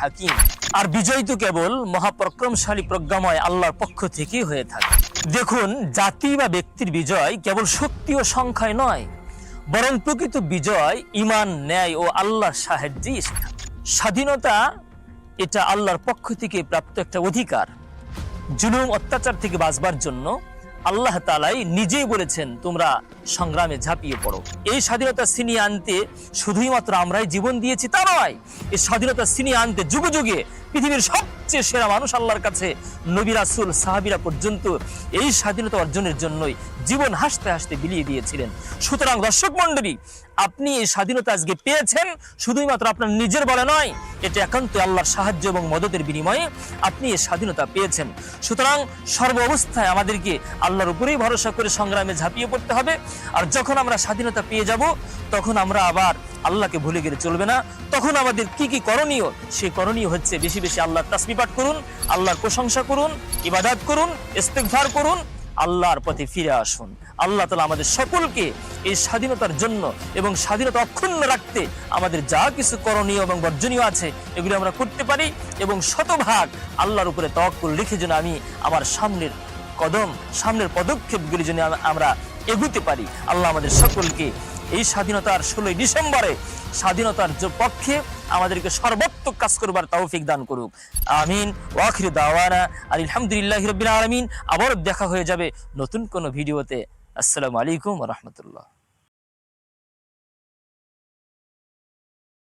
হাকিম। আর বিজয় তো কেবল মহাপরাক্রমশালী প্রজ্ঞাময় আল্লাহর পক্ষ থেকেই হয়ে থাকে। দেখুন, জাতি বা ব্যক্তির বিজয় কেবল শক্তি ও সংখ্যায় নয়, বরং প্রকৃত বিজয় ইমান, ন্যায় ও আল্লাহর সাহায্যেই স্বাধীনতা, এটা আল্লাহর পক্ষ থেকে প্রাপ্ত একটা অধিকার। জুলুম অত্যাচার থেকে বাঁচবার জন্য আল্লাহ তালাই নিজেই বলেছেন, তোমরা সংগ্রামে ঝাঁপিয়ে পড়ো। এই স্বাধীনতা ছিনিয়ে আনতে শুধুই মাত্র আমরাই জীবন দিয়েছি তা নয়, এই স্বাধীনতা ছিনিয়ে আনতে যুগে যুগে পৃথিবীর সবচেয়ে সেরা মানুষ আল্লাহর কাছে, নবী রাসুল, সাহাবিরা পর্যন্ত এই স্বাধীনতা অর্জনের জন্যই জীবন হাসতে হাসতে বিলিয়ে দিয়েছিলেন। সুতরাং দর্শক মণ্ডলী, আপনি এই স্বাধীনতা আজকে পেয়েছেন শুধুই মাত্র আপনার নিজের বলে নয়, এটা একান্ত আল্লাহর সাহায্য এবং মদতের বিনিময়ে আপনি এই স্বাধীনতা পেয়েছেন। সুতরাং সর্ব অবস্থায় আমাদেরকে আল্লাহর উপরেই ভরসা করে সংগ্রামে ঝাঁপিয়ে পড়তে হবে। আর যখন আমরা স্বাধীনতা পেয়ে যাব, তখন আমরা আবার আল্লাহকে ভুলে গেলে চলবে না। তখন আমাদের কি কি করণীয়? সেই করণীয় হচ্ছে বেশি বেশি আল্লাহর তাসমি পাঠ করুন, আল্লাহর প্রশংসা করুন, ইবাদাত করুন, ইস্তেগফার করুন, আল্লাহর পথে ফিরে আসুন। আল্লাহ তালা আমাদের সকলকে এই স্বাধীনতার জন্য এবং স্বাধীনতা অক্ষুণ্ণ রাখতে আমাদের যা কিছু করণীয় এবং বর্জনীয় আছে, এগুলি আমরা করতে পারি এবং শতভাগ আল্লাহর উপরে তওয়াক্কুল রেখে যেন আমি আমার সামনের কদম, সামনের পদক্ষেপগুলি যেন আমরা এগুতে পারি। আল্লাহ আমাদের সকলকে এই স্বাধীনতার ষোলোই ডিসেম্বরে স্বাধীনতার পক্ষে আমাদেরকে সর্বাত্মক কাজ করবার তৌফিক দান করুক। আমিন। ওয়াখির দাওয়ানা আর আলহামদুলিল্লাহ রবিন আলমিন। আবার দেখা হয়ে যাবে নতুন কোনো ভিডিওতে। আসসালামু আলাইকুম রহমতুল্লাহ।